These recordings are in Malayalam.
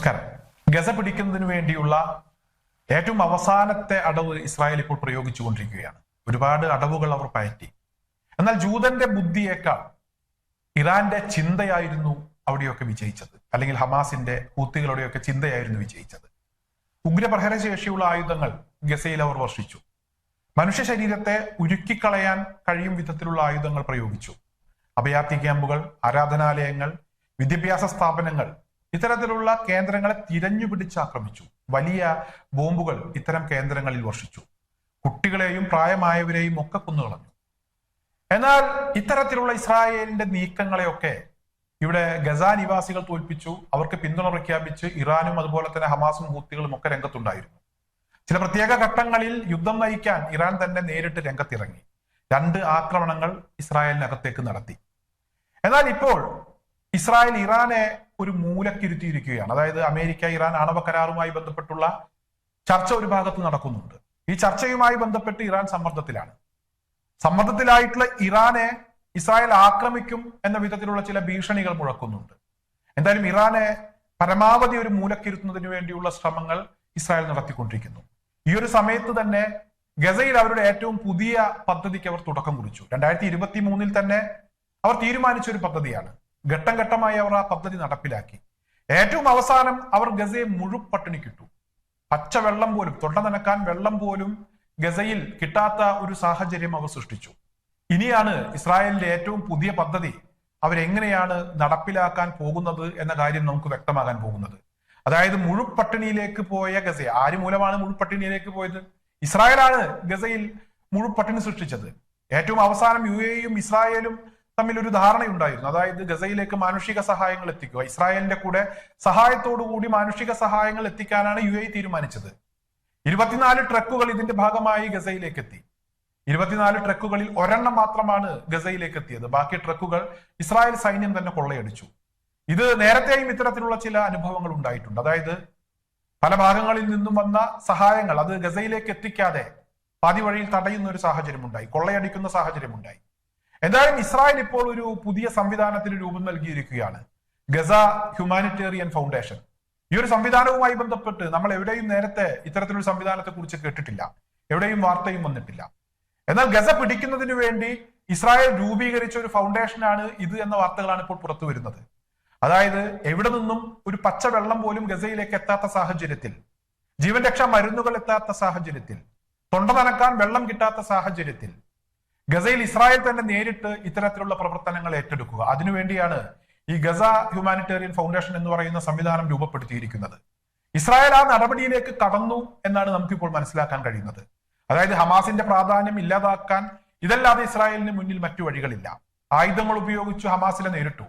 നമസ്കാരം. ഗസ പിടിക്കുന്നതിന് വേണ്ടിയുള്ള ഏറ്റവും അവസാനത്തെ അടവ് ഇസ്രായേൽ ഇപ്പോൾ പ്രയോഗിച്ചുകൊണ്ടിരിക്കുകയാണ്. ഒരുപാട് അടവുകൾ അവർ പയറ്റി. എന്നാൽ ജൂതന്റെ ബുദ്ധിയേക്കാൾ ഇറാന്റെ ചിന്തയായിരുന്നു അവിടെയൊക്കെ വിജയിച്ചത്. അല്ലെങ്കിൽ ഹമാസിന്റെ ഹൂത്തികളുടെയൊക്കെ ചിന്തയായിരുന്നു വിജയിച്ചത്. ഉഗ്രപ്രഹരശേഷിയുള്ള ആയുധങ്ങൾ ഗസയിൽ അവർ വർഷിച്ചു. മനുഷ്യ ശരീരത്തെ ഉരുക്കിക്കളയാൻ കഴിയും വിധത്തിലുള്ള ആയുധങ്ങൾ പ്രയോഗിച്ചു. അഭയാർത്ഥി ക്യാമ്പുകൾ ആരാധനാലയങ്ങൾ വിദ്യാഭ്യാസ സ്ഥാപനങ്ങൾ ഇത്തരത്തിലുള്ള കേന്ദ്രങ്ങളെ തിരഞ്ഞു പിടിച്ച് ആക്രമിച്ചു. വലിയ ബോംബുകൾ ഇത്തരം കേന്ദ്രങ്ങളിൽ വർഷിച്ചു. കുട്ടികളെയും പ്രായമായവരെയും ഒക്കെ കുന്നുകളഞ്ഞു. എന്നാൽ ഇത്തരത്തിലുള്ള ഇസ്രായേലിന്റെ നീക്കങ്ങളെയൊക്കെ ഇവിടെ ഗസ നിവാസികൾ തോൽപ്പിച്ചു. അവർക്ക് പിന്തുണ പ്രഖ്യാപിച്ച് ഇറാനും അതുപോലെ തന്നെ ഹമാസും ഹൂത്തികളും ഒക്കെ രംഗത്തുണ്ടായിരുന്നു. ചില പ്രത്യേക ഘട്ടങ്ങളിൽ യുദ്ധം നയിക്കാൻ ഇറാൻ തന്നെ നേരിട്ട് രംഗത്തിറങ്ങി. രണ്ട് ആക്രമണങ്ങൾ ഇസ്രായേലിനകത്തേക്ക് നടത്തി. എന്നാൽ ഇപ്പോൾ ഇസ്രായേൽ ഇറാനെ ഒരു മൂലക്കിരുത്തിയിരിക്കുകയാണ്. അതായത് അമേരിക്ക ഇറാൻ ആണവ കരാറുമായി ബന്ധപ്പെട്ടുള്ള ചർച്ച ഒരു ഭാഗത്ത് നടക്കുന്നുണ്ട്. ഈ ചർച്ചയുമായി ബന്ധപ്പെട്ട് ഇറാൻ സമ്മർദ്ദത്തിലാണ്. സമ്മർദ്ദത്തിലായിട്ടുള്ള ഇറാനെ ഇസ്രായേൽ ആക്രമിക്കും എന്ന വിധത്തിലുള്ള ചില ഭീഷണികൾ മുഴക്കുന്നുണ്ട്. എന്തായാലും ഇറാനെ പരമാവധി ഒരു മൂലക്കിരുത്തുന്നതിന് വേണ്ടിയുള്ള ശ്രമങ്ങൾ ഇസ്രായേൽ നടത്തിക്കൊണ്ടിരിക്കുന്നു. ഈ ഒരു സമയത്ത് തന്നെ ഗസയിൽ അവരുടെ ഏറ്റവും പുതിയ പദ്ധതിക്ക് അവർ തുടക്കം കുറിച്ചു. രണ്ടായിരത്തി ഇരുപത്തി മൂന്നിൽ തന്നെ അവർ തീരുമാനിച്ച ഒരു പദ്ധതിയാണ്. ഘട്ടം ഘട്ടമായി അവർ ആ പദ്ധതി നടപ്പിലാക്കി. ഏറ്റവും അവസാനം അവർ ഗസയെ മുഴുപട്ടിണിക്കിട്ടു പച്ച വെള്ളം പോലും തൊണ്ട നനക്കാൻ വെള്ളം പോലും ഗസയിൽ കിട്ടാത്ത ഒരു സാഹചര്യം അവർ സൃഷ്ടിച്ചു. ഇനിയാണ് ഇസ്രായേലിന്റെ ഏറ്റവും പുതിയ പദ്ധതി അവരെങ്ങനെയാണ് നടപ്പിലാക്കാൻ പോകുന്നത് എന്ന കാര്യം നമുക്ക് വ്യക്തമാകാൻ പോകുന്നത്. അതായത് മുഴുപട്ടിണിയിലേക്ക് പോയ ഗസ ആര് മൂലമാണ് മുഴുപട്ടിണിയിലേക്ക് പോയത്? ഇസ്രായേലാണ് ഗസയിൽ മുഴുപട്ടിണി സൃഷ്ടിച്ചത്. ഏറ്റവും അവസാനം യു എയും ഇസ്രായേലും തമ്മിൽ ഒരു ധാരണയുണ്ടായിരുന്നു. അതായത് ഗസയിലേക്ക് മാനുഷിക സഹായങ്ങൾ എത്തിക്കുക. ഇസ്രായേലിന്റെ കൂടെ കൂടി മാനുഷിക സഹായങ്ങൾ എത്തിക്കാനാണ് യു എ തീരുമാനിച്ചത്. ഇരുപത്തിനാല് ട്രക്കുകൾ ഇതിന്റെ ഭാഗമായി ഗസയിലേക്ക് എത്തി. ഇരുപത്തിനാല് ട്രക്കുകളിൽ ഒരെണ്ണം മാത്രമാണ് ഗസയിലേക്ക് എത്തിയത്. ബാക്കി ട്രക്കുകൾ ഇസ്രായേൽ സൈന്യം തന്നെ കൊള്ളയടിച്ചു. ഇത് നേരത്തെയും ഇത്തരത്തിലുള്ള ചില അനുഭവങ്ങൾ ഉണ്ടായിട്ടുണ്ട്. അതായത് പല ഭാഗങ്ങളിൽ നിന്നും വന്ന സഹായങ്ങൾ അത് ഗസയിലേക്ക് എത്തിക്കാതെ പാതി വഴിയിൽ തടയുന്ന ഒരു സാഹചര്യമുണ്ടായി. കൊള്ളയടിക്കുന്ന സാഹചര്യം ഉണ്ടായി എന്തായാലും ഇസ്രായേൽ ഇപ്പോൾ ഒരു പുതിയ സംവിധാനത്തിന് രൂപം നൽകിയിരിക്കുകയാണ്. Gaza humanitarian foundation. ഈ ഒരു സംവിധാനവുമായി ബന്ധപ്പെട്ട് നമ്മൾ എവിടെയും നേരത്തെ ഇത്തരത്തിലൊരു സംവിധാനത്തെ കുറിച്ച് കേട്ടിട്ടില്ല. എവിടെയും വാർത്തയും വന്നിട്ടില്ല. എന്നാൽ ഗസ പിടിക്കുന്നതിന് വേണ്ടി ഇസ്രായേൽ രൂപീകരിച്ച ഒരു ഫൗണ്ടേഷനാണ് ഇത് എന്ന വാർത്തകളാണ് ഇപ്പോൾ പുറത്തു വരുന്നത്. അതായത് എവിടെ നിന്നും ഒരു പച്ച വെള്ളം പോലും ഗസയിലേക്ക് എത്താത്ത സാഹചര്യത്തിൽ ജീവൻ രക്ഷാ മരുന്നുകൾ എത്താത്ത സാഹചര്യത്തിൽ തൊണ്ട നനക്കാൻ വെള്ളം കിട്ടാത്ത സാഹചര്യത്തിൽ ഗസയിൽ ഇസ്രായേൽ തന്നെ നേരിട്ട് ഇത്തരത്തിലുള്ള പ്രവർത്തനങ്ങൾ ഏറ്റെടുക്കുക. അതിനുവേണ്ടിയാണ് ഈ ഗസ ഹ്യൂമാനിറ്റേറിയൻ ഫൗണ്ടേഷൻ എന്ന് പറയുന്ന സംവിധാനം രൂപപ്പെടുത്തിയിരിക്കുന്നത്. ഇസ്രായേൽ ആ നടപടിയിലേക്ക് കടന്നു എന്നാണ് നമുക്കിപ്പോൾ മനസ്സിലാക്കാൻ കഴിയുന്നത്. അതായത് ഹമാസിന്റെ പ്രാധാന്യം ഇല്ലാതാക്കാൻ ഇതല്ലാതെ ഇസ്രായേലിന് മുന്നിൽ മറ്റു വഴികളില്ല. ആയുധങ്ങൾ ഉപയോഗിച്ച് ഹമാസിനെ നേരിട്ടു.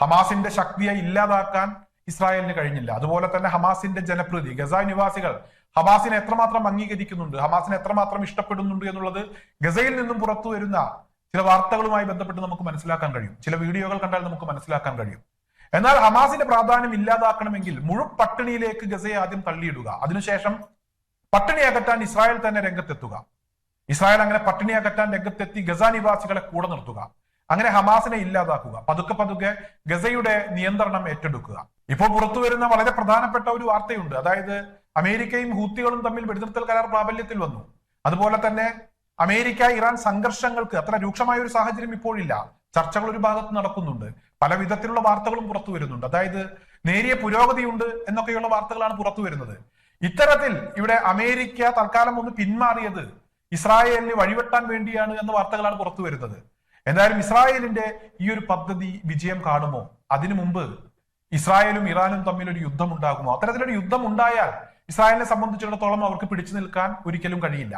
ഹമാസിന്റെ ശക്തിയെ ഇല്ലാതാക്കാൻ ഇസ്രായേലിന് കഴിഞ്ഞില്ല. അതുപോലെ തന്നെ ഹമാസിന്റെ ജനപ്രീതി. ഗസ നിവാസികൾ ഹമാസിനെ എത്രമാത്രം അംഗീകരിക്കുന്നുണ്ട് ഹമാസിനെ എത്രമാത്രം ഇഷ്ടപ്പെടുന്നുണ്ട് എന്നുള്ളത് ഗസയിൽ നിന്നും പുറത്തു വരുന്ന ചില വാർത്തകളുമായി ബന്ധപ്പെട്ട് നമുക്ക് മനസ്സിലാക്കാൻ കഴിയും. ചില വീഡിയോകൾ കണ്ടാൽ നമുക്ക് മനസ്സിലാക്കാൻ കഴിയും. എന്നാൽ ഹമാസിന്റെ പ്രാധാന്യം ഇല്ലാതാക്കണമെങ്കിൽ മുഴു പട്ടിണിയിലേക്ക് ഗസയെ ആദ്യം തള്ളിയിടുക. അതിനുശേഷം പട്ടിണി അകറ്റാൻ ഇസ്രായേൽ തന്നെ രംഗത്തെത്തുക. ഇസ്രായേൽ അങ്ങനെ പട്ടിണി അകറ്റാൻ രംഗത്തെത്തി ഗസ നിവാസികളെ കൂടെ നിർത്തുക. അങ്ങനെ ഹമാസിനെ ഇല്ലാതാക്കുക. പതുക്കെ പതുക്കെ ഗസയുടെ നിയന്ത്രണം ഏറ്റെടുക്കുക. ഇപ്പോൾ പുറത്തു വരുന്ന വളരെ പ്രധാനപ്പെട്ട ഒരു വാർത്തയുണ്ട്. അതായത് അമേരിക്കയും ഹൂത്തികളും തമ്മിൽ വെടിനിർത്തൽ കരാർ പ്രാബല്യത്തിൽ വന്നു. അതുപോലെ തന്നെ അമേരിക്ക ഇറാൻ സംഘർഷങ്ങൾക്ക് അത്ര രൂക്ഷമായ ഒരു സാഹചര്യം ഇപ്പോഴില്ല. ചർച്ചകൾ ഒരു ഭാഗത്ത് നടക്കുന്നുണ്ട്. പല വിധത്തിലുള്ള വാർത്തകളും പുറത്തു വരുന്നുണ്ട്. അതായത് നേരിയ പുരോഗതിയുണ്ട് എന്നൊക്കെയുള്ള വാർത്തകളാണ് പുറത്തു വരുന്നത്. ഇത്തരത്തിൽ ഇവിടെ അമേരിക്ക തൽക്കാലം ഒന്ന് പിന്മാറിയത് ഇസ്രായേലിന് വഴിവെട്ടാൻ വേണ്ടിയാണ് എന്ന വാർത്തകളാണ് പുറത്തു വരുന്നത്. എന്തായാലും ഇസ്രായേലിന്റെ ഈ ഒരു പദ്ധതി വിജയം കാണുമോ? അതിനു മുമ്പ് ഇസ്രായേലും ഇറാനും തമ്മിൽ ഒരു യുദ്ധം ഉണ്ടാകുമോ അത്തരത്തിലൊരു യുദ്ധം ഉണ്ടായാൽ ഇസ്രായേലിനെ സംബന്ധിച്ചിടത്തോളം അവർക്ക് പിടിച്ചു നിൽക്കാൻ ഒരിക്കലും കഴിയില്ല.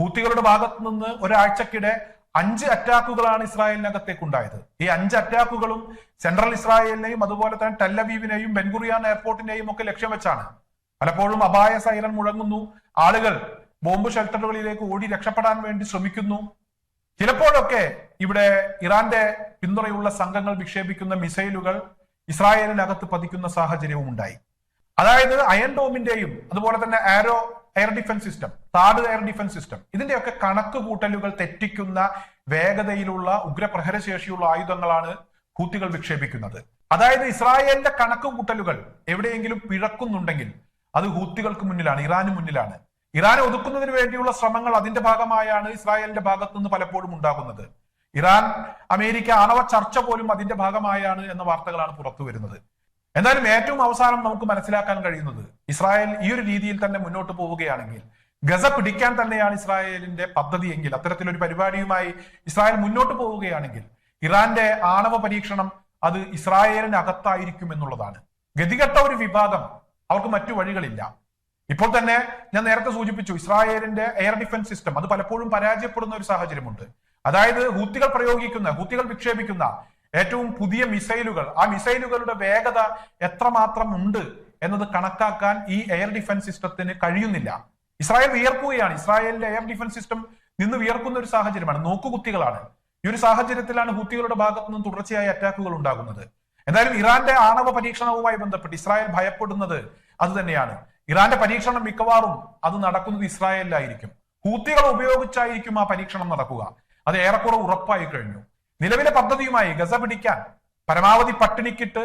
ഹൂത്തികളുടെ ഭാഗത്ത് നിന്ന് ഒരാഴ്ചക്കിടെ അഞ്ച് അറ്റാക്കുകളാണ് ഇസ്രായേലിനകത്തേക്ക് ഉണ്ടായത് ഈ അഞ്ച് അറ്റാക്കുകളും സെൻട്രൽ ഇസ്രായേലിനെയും അതുപോലെ തന്നെ ടെല്ലവീവിനെയും ബെൻഗുറിയാൻ എയർപോർട്ടിനെയും ഒക്കെ ലക്ഷ്യം വെച്ചാണ്. പലപ്പോഴും അപായ സൈലൻ മുഴങ്ങുന്നു. ആളുകൾ ബോംബ് ഷെൽട്ടറുകളിലേക്ക് ഓടി രക്ഷപ്പെടാൻ വേണ്ടി ശ്രമിക്കുന്നു. ചിലപ്പോഴൊക്കെ ഇവിടെ ഇറാന്റെ പിന്തുണയുള്ള സംഘങ്ങൾ വിക്ഷേപിക്കുന്ന മിസൈലുകൾ ഇസ്രായേലിനകത്ത് പതിക്കുന്ന സാഹചര്യവും ഉണ്ടായി. അതായത് അയൺ ഡോമിന്റെയും അതുപോലെ തന്നെ ആരോ എയർ ഡിഫൻസ് സിസ്റ്റം താട് എയർ ഡിഫൻസ് സിസ്റ്റം ഇതിന്റെയൊക്കെ കണക്ക് കൂട്ടലുകൾ തെറ്റിക്കുന്ന വേഗതയിലുള്ള ഉഗ്രപ്രഹരശേഷിയുള്ള ആയുധങ്ങളാണ് ഹൂത്തികൾ വിക്ഷേപിക്കുന്നത്. അതായത് ഇസ്രായേലിന്റെ കണക്ക് കൂട്ടലുകൾ എവിടെയെങ്കിലും പിഴക്കുന്നുണ്ടെങ്കിൽ അത് ഹൂത്തികൾക്ക് മുന്നിലാണ് ഇറാന് മുന്നിലാണ്. ഇറാനെ ഒതുക്കുന്നതിന് വേണ്ടിയുള്ള ശ്രമങ്ങൾ അതിന്റെ ഭാഗമായാണ് ഇസ്രായേലിന്റെ ഭാഗത്തു നിന്ന് പലപ്പോഴും ഉണ്ടാകുന്നത്. ഇറാൻ അമേരിക്ക ആണവ ചർച്ച പോലും അതിന്റെ ഭാഗമായാണ് എന്ന വാർത്തകളാണ് പുറത്തു വരുന്നത്. എന്നാലും ഏറ്റവും അവസാനം നമുക്ക് മനസ്സിലാക്കാൻ കഴിയുന്നത് ഇസ്രായേൽ ഈ ഒരു രീതിയിൽ തന്നെ മുന്നോട്ട് പോവുകയാണെങ്കിൽ ഗസ പിടിക്കാൻ തന്നെയാണ് ഇസ്രായേലിന്റെ പദ്ധതി എങ്കിൽ അത്തരത്തിലൊരു പരിപാടിയുമായി ഇസ്രായേൽ മുന്നോട്ട് പോവുകയാണെങ്കിൽ ഇറാന്റെ ആണവ പരീക്ഷണം അത് ഇസ്രായേലിനകത്തായിരിക്കും എന്നുള്ളതാണ്. ഗതികെട്ട ഒരു വിഭാഗം അവർക്ക് മറ്റു വഴികളില്ല. ഇപ്പോൾ തന്നെ ഞാൻ നേരത്തെ സൂചിപ്പിച്ചു ഇസ്രായേലിന്റെ എയർ ഡിഫൻസ് സിസ്റ്റം അത് പലപ്പോഴും പരാജയപ്പെടുന്ന ഒരു സാഹചര്യമുണ്ട്. അതായത് ഹൂത്തികൾ പ്രയോഗിക്കുന്ന ഹൂത്തികൾ വിക്ഷേപിക്കുന്ന ഏറ്റവും പുതിയ മിസൈലുകൾ ആ മിസൈലുകളുടെ വേഗത എത്രമാത്രം ഉണ്ട് എന്നത് കണക്കാക്കാൻ ഈ എയർ ഡിഫൻസ് സിസ്റ്റത്തിന് കഴിയുന്നില്ല. ഇസ്രായേൽ വിയർക്കുകയാണ്. ഇസ്രായേലിന്റെ എയർ ഡിഫൻസ് സിസ്റ്റം നിന്ന് വിയർക്കുന്ന ഒരു സാഹചര്യമാണ്. നോക്കുകുത്തികളാണ്. ഈ ഒരു സാഹചര്യത്തിലാണ് ഹൂത്തികളുടെ ഭാഗത്തു നിന്നും തുടർച്ചയായ അറ്റാക്കുകൾ ഉണ്ടാകുന്നത്. എന്തായാലും ഇറാന്റെ ആണവ പരീക്ഷണവുമായി ബന്ധപ്പെട്ട് ഇസ്രായേൽ ഭയപ്പെടുന്നത് അത് തന്നെയാണ്. ഇറാന്റെ പരീക്ഷണം മിക്കവാറും അത് നടക്കുന്നത് ഇസ്രായേലിലായിരിക്കും. ഹൂത്തികൾ ഉപയോഗിച്ചായിരിക്കും ആ പരീക്ഷണം നടക്കുക. അത് ഏറെക്കുറെ ഉറപ്പായി കഴിഞ്ഞു. നിലവിലെ പദ്ധതിയുമായി ഗസ പിടിക്കാൻ പരമാവധി പട്ടിണിക്കിട്ട്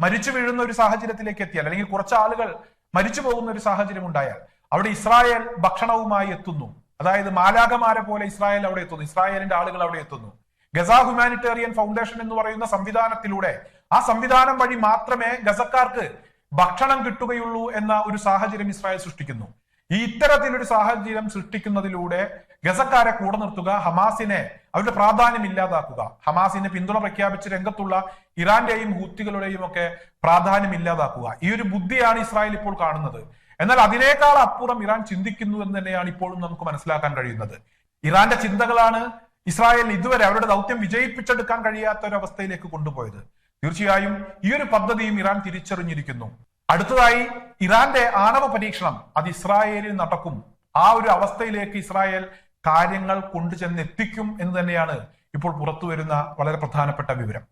മരിച്ചു വീഴുന്ന ഒരു സാഹചര്യത്തിലേക്ക് എത്തിയാൽ അല്ലെങ്കിൽ കുറച്ച് ആളുകൾ മരിച്ചു പോകുന്ന ഒരു സാഹചര്യം ഉണ്ടായാൽ അവിടെ ഇസ്രായേൽ ഭക്ഷണവുമായി എത്തുന്നു. അതായത് മാലാകമാരെ പോലെ ഇസ്രായേൽ അവിടെ എത്തുന്നു. ഇസ്രായേലിന്റെ ആളുകൾ അവിടെ എത്തുന്നു. ഗസ ഹ്യൂമാനിറ്റേറിയൻ ഫൗണ്ടേഷൻ എന്ന് പറയുന്ന സംവിധാനത്തിലൂടെ ആ സംവിധാനം വഴി മാത്രമേ ഗസക്കാർക്ക് ഭക്ഷണം കിട്ടുകയുള്ളൂ എന്ന ഒരു സാഹചര്യം ഇസ്രായേൽ സൃഷ്ടിക്കുന്നു. ഈ ഇത്തരത്തിലൊരു സാഹചര്യം സൃഷ്ടിക്കുന്നതിലൂടെ ഗസക്കാരെ കൂടെ നിർത്തുക ഹമാസിനെ അവരുടെ പ്രാധാന്യം ഇല്ലാതാക്കുക. ഹമാസിനെ പിന്തുണ പ്രഖ്യാപിച്ച് രംഗത്തുള്ള ഇറാന്റെയും ഹൂത്തികളുടെയും ഒക്കെ പ്രാധാന്യം ഇല്ലാതാക്കുക. ഈ ഒരു ബുദ്ധിയാണ് ഇസ്രായേൽ ഇപ്പോൾ കാണുന്നത്. എന്നാൽ അതിനേക്കാൾ അപ്പുറം ഇറാൻ ചിന്തിക്കുന്നു എന്ന് തന്നെയാണ് ഇപ്പോഴും നമുക്ക് മനസ്സിലാക്കാൻ കഴിയുന്നത്. ഇറാന്റെ ചിന്തകളാണ് ഇസ്രായേൽ ഇതുവരെ അവരുടെ ദൗത്യം വിജയിപ്പിച്ചെടുക്കാൻ കഴിയാത്ത ഒരു അവസ്ഥയിലേക്ക് കൊണ്ടുപോയത്. തീർച്ചയായും ഈ ഒരു പദ്ധതിയും ഇറാൻ തിരിച്ചറിഞ്ഞിരിക്കുന്നു. അടുത്തതായി ഇറാന്റെ ആണവ പരീക്ഷണം അത് ഇസ്രായേലിൽ നടക്കും. ആ ഒരു അവസ്ഥയിലേക്ക് ഇസ്രായേൽ കാര്യങ്ങൾ കൊണ്ടുചെന്ന് എത്തിക്കും എന്ന് തന്നെയാണ് ഇപ്പോൾ പുറത്തു വരുന്ന വളരെ പ്രധാനപ്പെട്ട വിവരം.